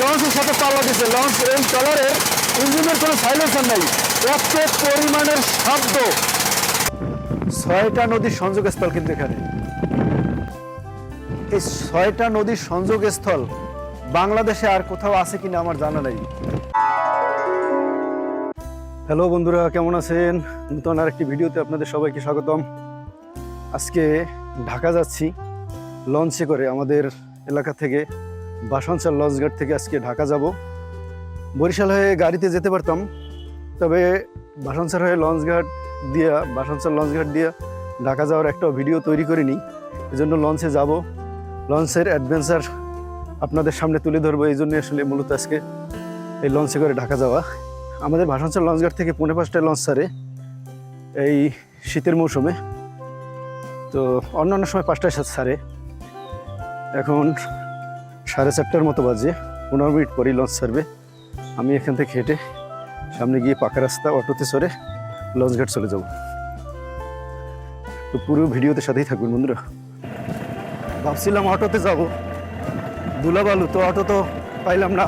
লঞ্চের সাথে পাল্লা দিচ্ছে লঞ্চ এই ট্রলারের ইঞ্জিনের কোনো সাইলেন্সার নেই। এত পরিমাণের শব্দ। ছয়টা নদীর সংযোগস্থল কিন্তু এখানে। এই ছয়টা নদীর সংযোগস্থল বাংলাদেশে আর কোথাও আছে কিনা আমার জানা নেই। হ্যালো বন্ধুরা, কেমন আছেন? নতুন আর একটি ভিডিওতে আপনাদের সবাইকে স্বাগতম। আজকে ঢাকা যাচ্ছি লঞ্চে করে আমাদের এলাকা থেকে। বাসনচার লঞ্চঘাট থেকে আজকে ঢাকা যাব। বরিশাল হয়ে গাড়িতে যেতে পারতাম, তবে বাসনচার হয়ে লঞ্চঘাট দিয়া বাসনচার লঞ্চঘাট দিয়া ঢাকা যাওয়ার একটা ভিডিও তৈরি করিনি। এজন্য লঞ্চে যাব। লঞ্চের অ্যাডভেঞ্চার আপনাদের সামনে তুলে ধরবো, এই জন্য আসলে মূলত আজকে এই লঞ্চে করে ঢাকা যাওয়া। আমাদের ভাষাঞ্চল লঞ্চঘাট থেকে পৌনে পাঁচটায় লঞ্চ ছাড়ে এই শীতের মৌসুমে। তো অন্যান্য সময় পাঁচটায় সা- ছাড়ে এখন সাড়ে চারটার মতো বাজে, পনেরো মিনিট পরেই লঞ্চ ছাড়বে। আমি এখান থেকে হেঁটে সামনে গিয়ে পাকা রাস্তা, অটোতে চড়ে লঞ্চঘাট চলে যাব। তো পুরো ভিডিওতে সাথেই থাকবেন বন্ধুরা। ভাবছিলাম অটোতে যাব। দুলাবালু, তো অটো তো পাইলাম না।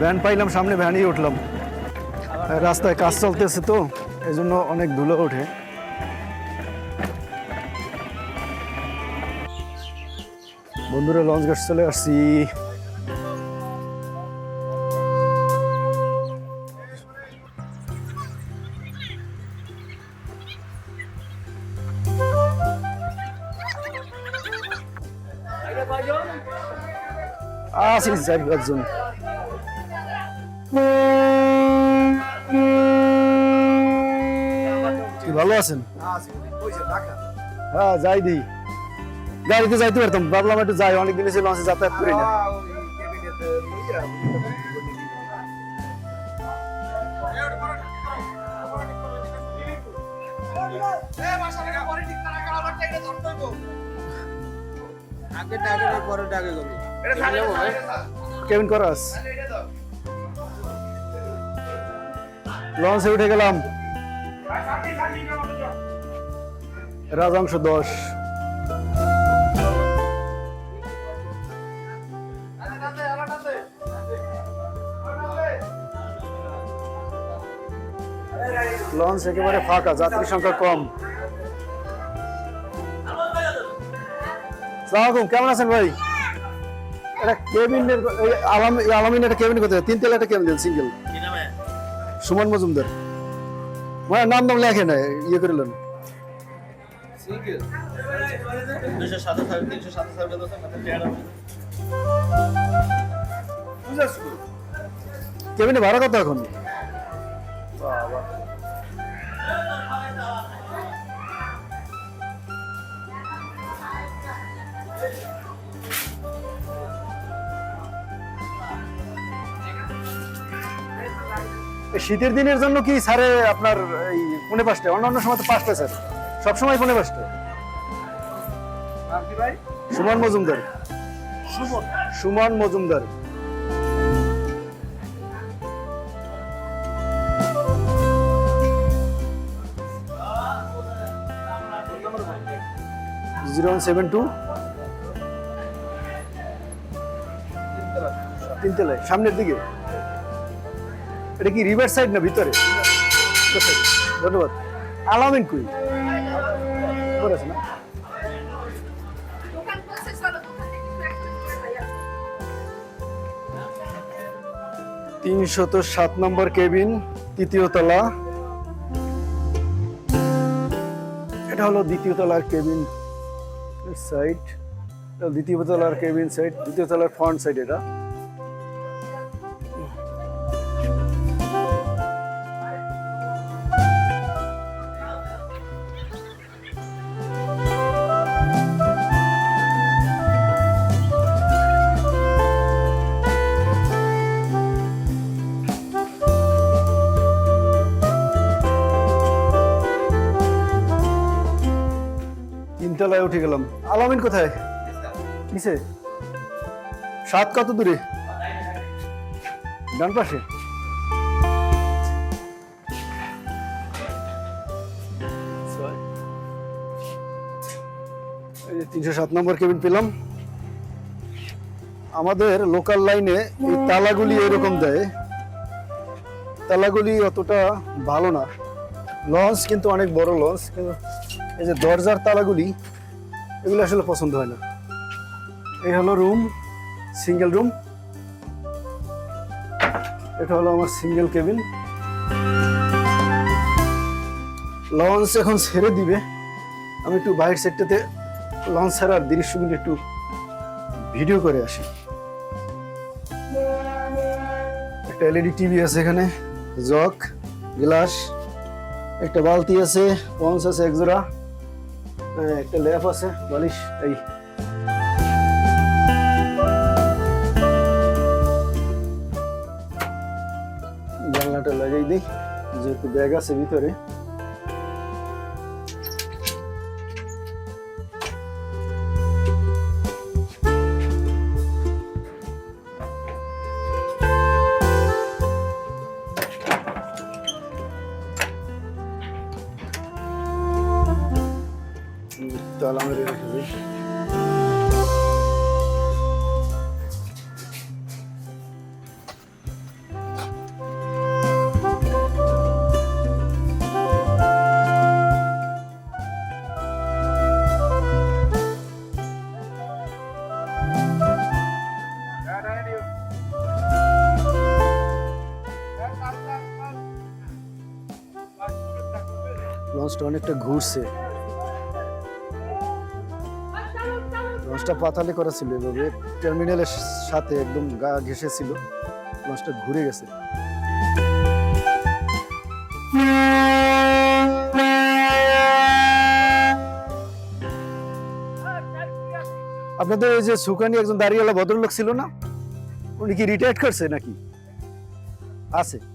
ভ্যান পাইলাম, সামনে ভ্যানই উঠলাম। রাস্তায় কাজ চলতেছে তো এই জন্য অনেক ধুলো ওঠে। বন্ধুরা লঞ্চ ঘাট চলে আসছি। আছি চার পাঁচজন। ভালো আছেন? হ্যাঁ যাই দি। গাড়িতে যাইতে পারতাম ভাবলাম একটু যাই অনেকদিন এসে লঞ্চে যাতায়াত করি না। কেমন করাস লঞ্চে উঠে গেলাম। রাজাংশ দশ। লঞ্চ একেবারে ফাঁকা যাত্রী সংখ্যা কম। সালামালাইকুম কেমন আছেন ভাই? একটা কেবিনের এই আলামিন একটা কেবিন কোথায়? তিন তেলা একটা কেবিন দেন সিঙ্গেল। সুমন মজুমদার। মানে নাম দাম লেখে না ইয়ে হাজার দশ কেবিনে ভাড়া কত এখন? এই শীতের দিনের জন্য কি স্যারে আপনার এই পৌনে পাঁচটায়? অন্যান্য সময় তো পাঁচটা স্যার। সবসময় পৌনে পাঁচটায়। কি ভাই Suman Majumdar. Suman Majumdar. Zero seven two তিনতলায় সামনের দিকে। এটা কি রিভার সাইড না ভিতরে? ধন্যবাদ। আলামিন কুই আছে না। তিনশত সাত নম্বর কেবিন, তৃতীয় তলা। এটা হলো দ্বিতীয় তলার কেবিন সাইড দ্বিতীয় তলার কেবিন সাইড দ্বিতীয় তলার ফ্রন্ট সাইড এটা। উঠে গেলাম। আলামিন কোথায়? সাত কত দূরে। ডান পাশে। তিনশো সাত নম্বর কেবিন পেলাম। আমাদের লোকাল লাইনে এই তালাগুলি এরকম দেয়। তালাগুলি অতটা ভালো না। লঞ্চ কিন্তু অনেক বড় লঞ্চ, কিন্তু এই যে দরজার তালাগুলি এগুলো আসলে পছন্দ হয় না। এই হলো রুম সিঙ্গেল রুম এটা হলো আমার সিঙ্গেল কেবিন লঞ্চ এখন ছেড়ে দিবে। আমি একটু বাইরের সেটটাতে লঞ্চ ছাড়ার দৃশ্যগুলি একটু ভিডিও করে আসি। একটা এলইডি টিভি আছে এখানে জগ গ্লাস একটা বালতি আছে পঞ্চ আছে এক জোড়া। হ্যাঁ, একটা ল্যাপ আছে বালিশ এই জানলাটা লাগাই দিই যেহেতু ব্যাগ আছে ভিতরে লঞ্চটা অনেকটা ঘুরছে। লঞ্চটা পাতালে করা ছিল এভাবে টার্মিনালের সাথে একদম গা ঘেসে ছিল। লঞ্চটা ঘুরে গেছে। আপনাদের ওই যে সুকানি একজন দাঁড়িয়েলা ভদ্রলোক ছিল না? উনি কি রিটায়ার্ড করছে নাকি? আছে।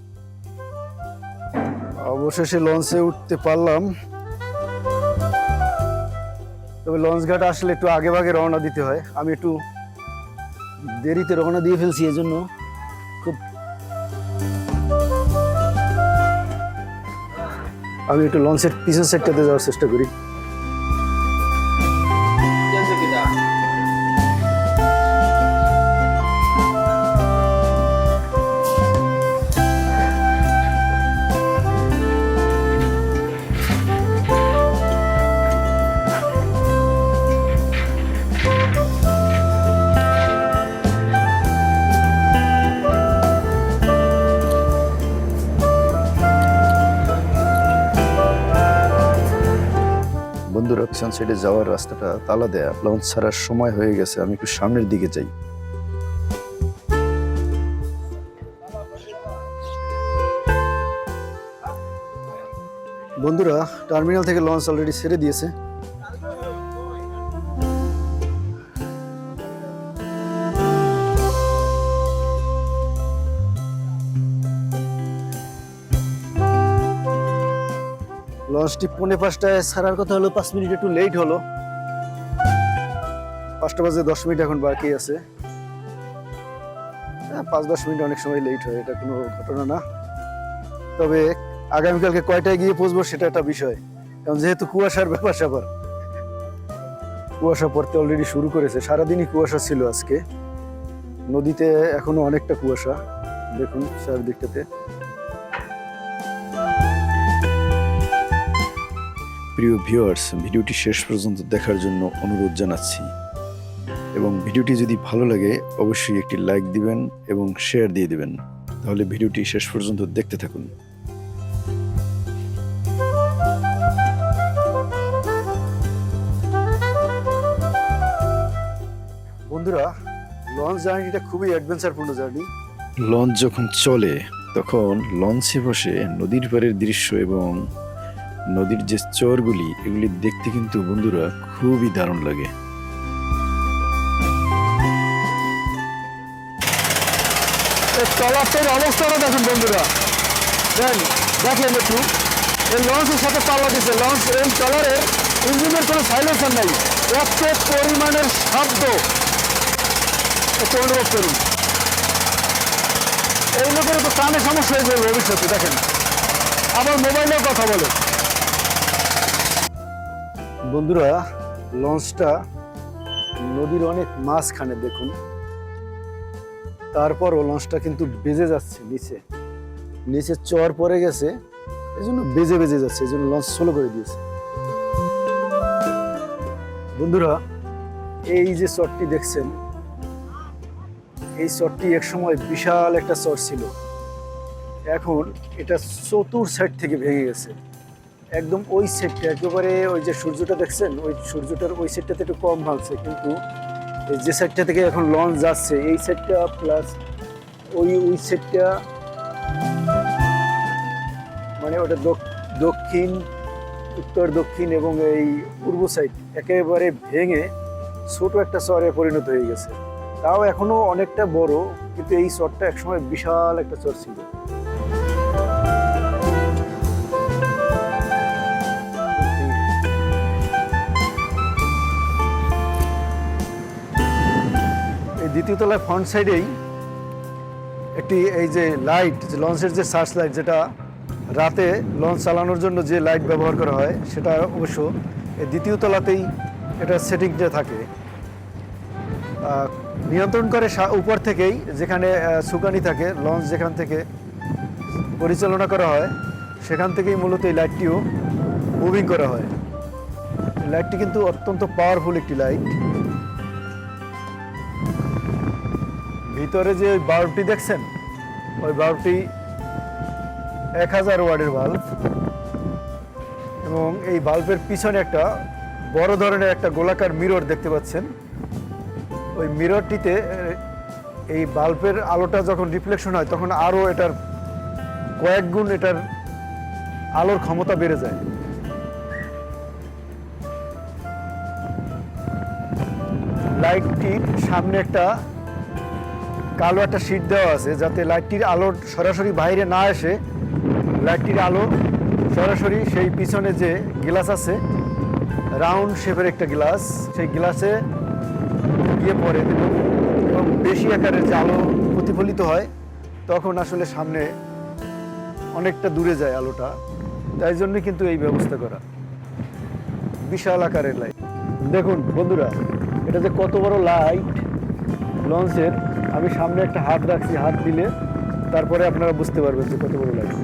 অবশেষে লঞ্চে উঠতে পারলাম। তবে লঞ্চ ঘাট আসলে একটু আগে ভাগে রওনা দিতে হয়। আমি একটু দেরিতে রওনা দিয়ে ফেলছি, এজন্য খুব আমি একটু লঞ্চের পিছন সাইডটাতে যাওয়ার চেষ্টা করি। পিছন সাইডে যাওয়ার রাস্তাটা তালা দেয়া লঞ্চ ছাড়ার সময় হয়ে গেছে, আমি একটু সামনের দিকে যাই। বন্ধুরা টার্মিনাল থেকে লঞ্চ অলরেডি ছেড়ে দিয়েছে। লঞ্চটি পৌনে পাঁচটায় ছাড়ার কথা হলো পাঁচ মিনিট একটু লেট হলো। পাঁচটা বাজে দশ মিনিট এখন বাকি আছে। হ্যাঁ, পাঁচ দশ মিনিট অনেক সময় লেট হয় এটা কোনো ঘটনা না। তবে আগামীকালকে কয়টায় গিয়ে পৌঁছবো সেটা একটা বিষয় কারণ যেহেতু কুয়াশার ব্যাপার স্যাপার। কুয়াশা পড়তে অলরেডি শুরু করেছে সারাদিনই কুয়াশা ছিল আজকে। নদীতে এখনও অনেকটা কুয়াশা দেখুন চারদিকটাতে। প্রিয় ভিউয়ার্স ভিডিওটি শেষ পর্যন্ত দেখার জন্য অনুরোধ জানাচ্ছি। এবং ভিডিওটি যদি ভালো লাগে অবশ্যই একটি লাইক দিবেন এবং শেয়ার দিয়ে দিবেন। তাহলে ভিডিওটি শেষ পর্যন্ত দেখতে থাকুন। বন্ধুরা লঞ্চ জার্নিটা খুবই অ্যাডভেঞ্চারপূর্ণ জার্নি লঞ্চ যখন চলে তখন লঞ্চে বসে নদীর পাড়ের দৃশ্য এবং নদীর যে চরগুলি, এগুলি দেখতে কিন্তু বন্ধুরা খুবই দারুণ লাগে। চলাচলের অবস্থাটা দেখুন বন্ধুরা। দেন, দেখলেন একটু। এই লঞ্চের সাথে পাল্লা দিচ্ছে লঞ্চ, এই ইঞ্জিনের কোনো সাইলেন্সার নাই। এত পরিমাণের শব্দ। একটু অনুভব করুন। এই লোকের তো কানে সমস্যা হয়ে যাবে ভবিষ্যতে, দেখেন। আবার মোবাইলেও কথা বলে। বন্ধুরা, লঞ্চটা নদীর অনেক মাঝখানে দেখুন। তারপরও লঞ্চটা কিন্তু বেজে যাচ্ছে নিচে। নিচে চর পড়ে গেছে এই জন্য বেজে বেজে যাচ্ছে এই জন্য লঞ্চ স্লো করে দিয়েছে। বন্ধুরা, এই যে চরটি দেখছেন, এই চরটি একসময় বিশাল একটা চর ছিল। এখন এটা চতুর সাইড থেকে ভেঙে গেছে। একদম ওই সেটটা একেবারে ওই যে সূর্যটা দেখছেন, ওই সূর্যটার ওই সেটটাতে একটু কম ভাঙছে কিন্তু যে সাইডটা থেকে এখন লঞ্চ যাচ্ছে, এই সেটটা প্লাস ওই ওই সেটটা মানে ওটা দক্ষিণ, উত্তর, দক্ষিণ এবং এই পূর্ব সাইড একেবারে ভেঙে ছোট একটা চরে পরিণত হয়ে গেছে। তাও এখনও অনেকটা বড়, কিন্তু এই চরটা একসময় বিশাল একটা চর ছিল। দ্বিতীয় তলায় ফ্রন্ট সাইডেই একটি এই যে লাইট যে লঞ্চের যে সার্চ লাইট যেটা রাতে লঞ্চ চালানোর জন্য যে লাইট ব্যবহার করা হয়, সেটা অবশ্য দ্বিতীয় তলাতেই এটা সেটিংটা থাকে। নিয়ন্ত্রণ করে উপর থেকেই যেখানে সুকানি থাকে লঞ্চ যেখান থেকে পরিচালনা করা হয়, সেখান থেকেই মূলত এই লাইটটিও মুভিং করা হয়। লাইটটি কিন্তু অত্যন্ত পাওয়ারফুল একটি লাইট ভিতরে যে ওই বাল্বটি দেখছেন, ওই বাল্বটি এক হাজার ওয়ার্ডের বাল্ব। এবং এই বাল্বের পিছনে একটা বড় ধরনের একটা গোলাকার মিরর দেখতে পাচ্ছেন। ওই মিররটিতে এই বাল্বের আলোটা যখন রিফ্লেকশন হয়, তখন আরও এটার কয়েক গুণ এটার আলোর ক্ষমতা বেড়ে যায়। লাইটটির সামনে একটা কালো একটা শীট দেওয়া আছে যাতে লাইটটির আলো সরাসরি বাইরে না এসে লাইটটির আলো সরাসরি সেই পিছনে যে গ্লাস আছে রাউন্ড শেপের একটা গ্লাস, সেই গ্লাসে গিয়ে পড়ে এবং বেশি আকারের যে আলো প্রতিফলিত হয়, তখন আসলে সামনে অনেকটা দূরে যায় আলোটা। তাই জন্য কিন্তু এই ব্যবস্থা করা। বিশাল আকারের লাইট দেখুন বন্ধুরা, এটা যে কত বড় লাইট লঞ্চের, আমি সামনে একটা হাত রাখছি, হাত দিলে তারপরে আপনারা বুঝতে পারবেন যে কত বড় লাইট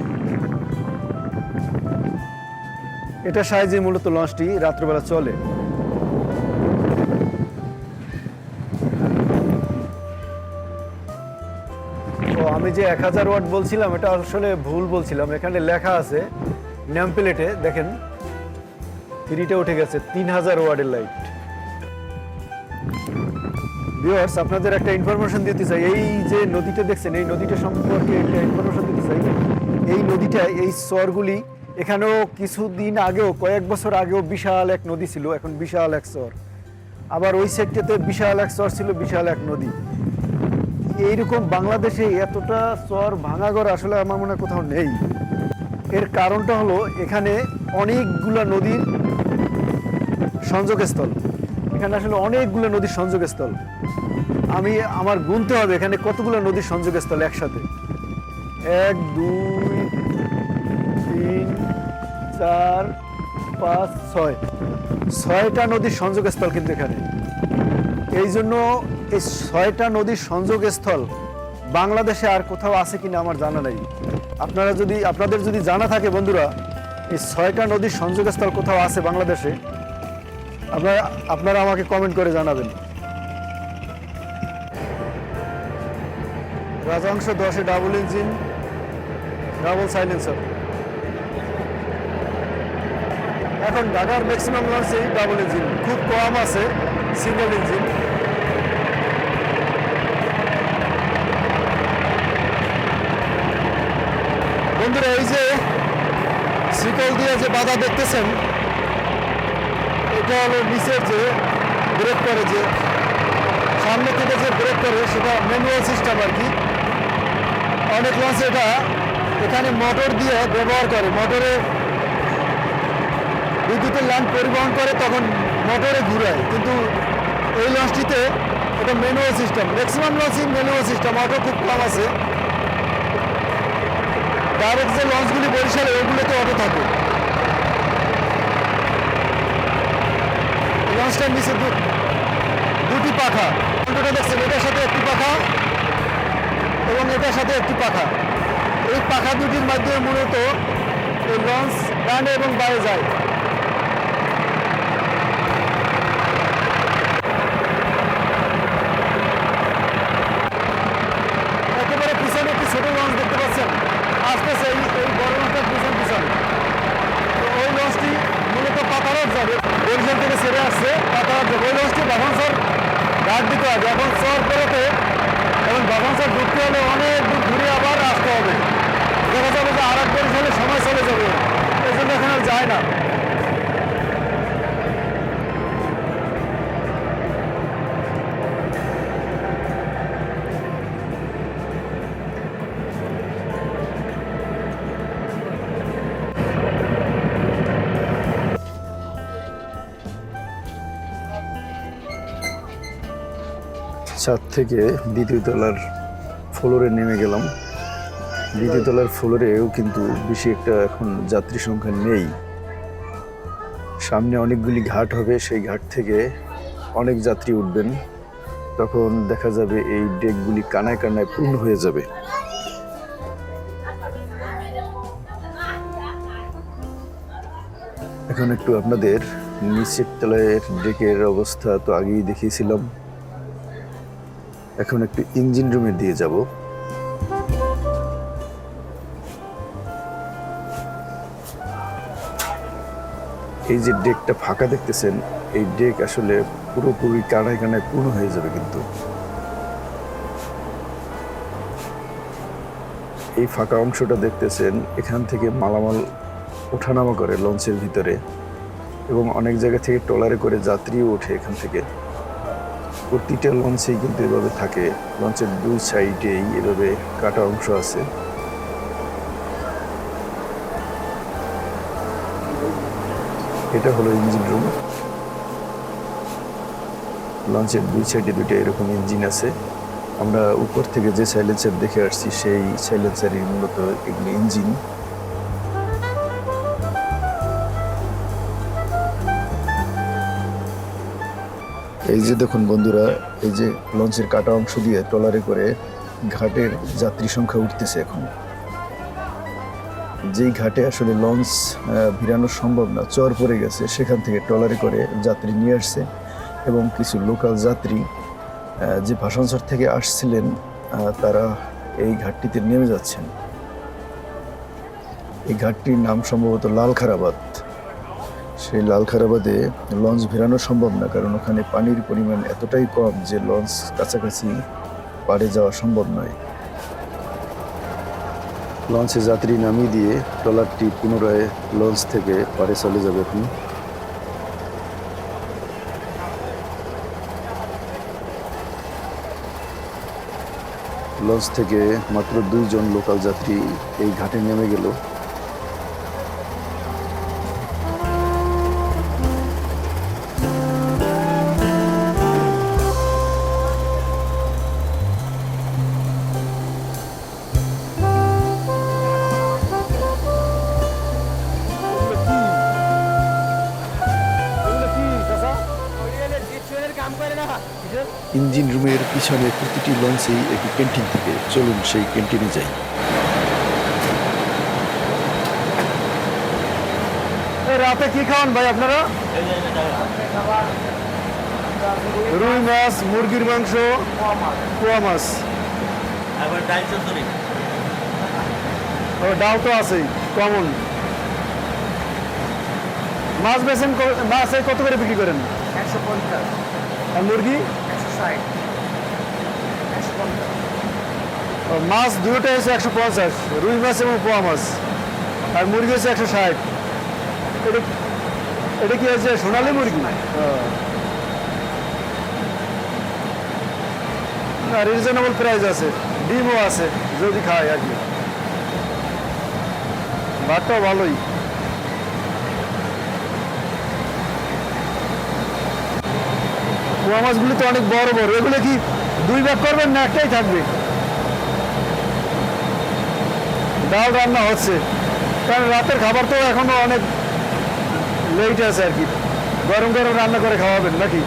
এটা সাহায্যে মূলত লঞ্চটি রাত্রবেলা চলে। তো আমি যে এক হাজার ওয়াট বলছিলাম, এটা আসলে ভুল বলছিলাম। এখানে লেখা আছে, নেম প্লেটে, দেখেন থ্রিটা উঠে গেছে, তিন হাজার ওয়ার্ডের লাইট ভিউয়ার্স আপনাদের একটা ইনফরমেশন দিতে চাই। এই যে নদীটা দেখছেন, এই নদীটা সম্পর্কে একটা ইনফরমেশন দিতে চাই। এই নদীটা, এই চরগুলি এখানেও কিছুদিন আগেও, কয়েক বছর আগেও বিশাল এক নদী ছিল। এখন বিশাল এক চর আবার ওই সাইডটাতে বিশাল এক চর ছিল, বিশাল এক নদী। এইরকম বাংলাদেশে এতটা চর ভাঙাগড় আসলে আমার মনে কোথাও নেই। এর কারণটা হলো, এখানে অনেকগুলা নদীর সংযোগস্থল। এখানে আসলে অনেকগুলো নদীর সংযোগস্থল। আমি, আমার গুনতে হবে এখানে কতগুলো নদীর সংযোগস্থল একসাথে? এক, দুই, তিন, চার, পাঁচ, ছয়। ছয়টা নদীর সংযোগস্থল কিন্তু এখানে। এই জন্য এই ছয়টা নদীর সংযোগস্থল বাংলাদেশে আর কোথাও আছে কিনা আমার জানা নাই। আপনারা যদি, আপনাদের যদি জানা থাকে বন্ধুরা, এই ছয়টা নদীর সংযোগস্থল কোথাও আছে বাংলাদেশে আপনারা আপনারা আমাকে কমেন্ট করে জানাবেন। রাজাংশ দশে ডাবল ইঞ্জিন ডাবল সাইলেন্সার এখন ঢাকার ম্যাক্সিমাম লঞ্চেই ডাবল ইঞ্জিন খুব কম আছে সিঙ্গেল ইঞ্জিন বন্ধুরা, এই যে শিকল দিয়ে যে বাধা দেখতেছেন এটা নিচের যে ব্রেক করে যে, সামনে থেকে যে ব্রেক করে সেটা ম্যানুয়াল সিস্টেম আর কি। অনেক লঞ্চ এটা। এখানে মোটর দিয়ে ব্যবহার করে। মোটরে বিদ্যুতের লাইন পরিবহন করে, তখন মোটরে ঘুরায়। কিন্তু এই লঞ্চটিতে এটা ম্যানুয়াল সিস্টেম ম্যাক্সিমাম লঞ্চই ম্যানুয়াল সিস্টেম অটো খুব কম আছে। ডাইরেক্ট যে লঞ্চগুলি বরিশালে, ওগুলোতে অটো থাকে। লঞ্চটার নিচে দুটি পাখা। দুটো দেখছেন, এটার সাথে একটি পাখা এবং এটার সাথে একটি পাখা। এই পাখা দুটির মাধ্যমে মূলত এই লঞ্চ ডানে এবং বায়ে যায়। একেবারে পিছনে একটি ছোট লঞ্চ দেখতে পাচ্ছেন। আসতেছে এই এই বড় লঞ্চটার পিছন পিছনে তো ওই লঞ্চটি মূলত পাতারত বরিশাল থেকে সেরে আসছে। যাবে ওই হচ্ছে বাহন স্যার। গার্ড দিতে হবে। এখন চর পেরোতে এবং বাবন স্যার ঢুকতে হলে অনেক দূর ঘুরে আবার আসতে হবে। দেখা যাবে যে আর এক সময় চলে যাবে। এই জন্য এখন আর যায় না। ছাদ থেকে দ্বিতীয় তলার ফ্লোরে নেমে গেলাম। দ্বিতীয় তলার ফ্লোরেও কিন্তু বেশি একটা এখন যাত্রী সংখ্যা নেই। সামনে অনেকগুলি ঘাট হবে, সেই ঘাট থেকে অনেক যাত্রী উঠবেন। তখন দেখা যাবে এই ডেকগুলি কানায় কানায় পূর্ণ হয়ে যাবে। এখন একটু আপনাদের নিচের তলায় ডেকের অবস্থা তো আগেই দেখিয়েছিলাম। এখন একটু ইঞ্জিন রুমে দিয়ে যাব। এই যে ডেকটা ফাঁকা দেখতেছেন, এই ডেক আসলে পুরোপুরি কানায় কানায় পূর্ণ হয়ে যাবে কিন্তু। এই ফাঁকা অংশটা দেখতেছেন, এখান থেকে মালামাল ওঠানামা করে লঞ্চের ভিতরে এবং অনেক জায়গা থেকে ট্রলারে করে যাত্রীও ওঠে এখান থেকে। প্রতিটা লঞ্চেই কিন্তু এভাবে থাকে। লঞ্চের দুই সাইডেই এভাবে কাটা অংশ আছে। এটা হলো ইঞ্জিন রুম লঞ্চের দুই সাইডে দুইটা এরকম ইঞ্জিন আছে। আমরা উপর থেকে যে সাইলেন্সার দেখে আসছি, সেই সাইলেন্সারই মূলত এগুলো ইঞ্জিন এই যে দেখুন বন্ধুরা, এই যে লঞ্চের কাটা অংশ দিয়ে ট্রলারে করে ঘাটের যাত্রী সংখ্যা উঠতেছে এখন। যেই ঘাটে আসলে লঞ্চ ভিড়ানো সম্ভব না, চর পড়ে গেছে, সেখান থেকে ট্রলারে করে যাত্রী নিয়ে আসছে এবং কিছু লোকাল যাত্রী যে ভাষাঞ্চর থেকে আসছিলেন তারা এই ঘাটটিতে নেমে যাচ্ছেন। এই ঘাটটির নাম সম্ভবত লালখারাবাদ। সেই লালখারাবাদে লঞ্চ ভেরানো সম্ভব না, কারণ ওখানে পানির পরিমাণ এতটাই কম যে লঞ্চ কাছাকাছি পাড়ে যাওয়া সম্ভব নয়। লঞ্চে যাত্রী নামিয়ে দিয়ে ট্রলারটি পুনরায় লঞ্চ থেকে পাড়ে চলে যাবে এখন লঞ্চ থেকে মাত্র দুইজন লোকাল যাত্রী এই ঘাটে নেমে গেল। ইঞ্জিন রুমের পিছনে প্রতিটি লঞ্চেই একটি ক্যান্টিন থাকে। চলুন সেই ক্যান্টিনে যাই। রাতে কি খাওয়ান ভাই আপনারা? রুই মাছ মুরগির মাংস পোয়া মাছ। ডাল তো আছেই কমন। মাছ বেছেন মাছ কত করে বিক্রি করেন? একশো পঞ্চাশ। আর মুরগি? মাছ দুটোটা হচ্ছে একশো পঞ্চাশ রুই মাছ এবং পোয়া মাছ আর মুরগি হচ্ছে একশো ষাট। এটা এটা কি হচ্ছে সোনালি মুরগি। না রিজনেবল প্রাইস আছে ডিমও আছে যদি খায় আর কি। ভাতটাও ভালোই। পোয়া মাছগুলি তো অনেক বড় বড়। এগুলো কি দুই ভাগ করবেন না একটাই থাকবে? ডাল রান্না হচ্ছে। কারণ রাতের খাবার তো এখনও অনেক লেট আছে আর কি। গরম গরম রান্না করে খাওয়াবেন নাকি?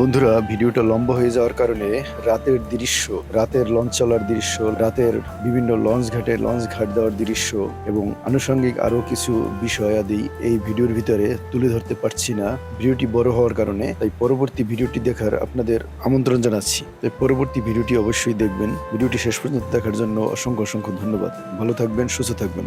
বন্ধুরা, ভিডিওটা লম্বা হয়ে যাওয়ার কারণে রাতের দৃশ্য, রাতের লঞ্চ চলার দৃশ্য, রাতের বিভিন্ন লঞ্চ ঘাটে লঞ্চ ঘাট দেওয়ার দৃশ্য এবং আনুষঙ্গিক আরও কিছু বিষয়াদি এই ভিডিওর ভিতরে তুলে ধরতে পারছি না। ভিডিওটি বড় হওয়ার কারণে তাই পরবর্তী ভিডিওটি দেখার আপনাদের আমন্ত্রণ জানাচ্ছি। তাই পরবর্তী ভিডিওটি অবশ্যই দেখবেন। ভিডিওটি শেষ পর্যন্ত দেখার জন্য অসংখ্য অসংখ্য ধন্যবাদ। ভালো থাকবেন, সুস্থ থাকবেন।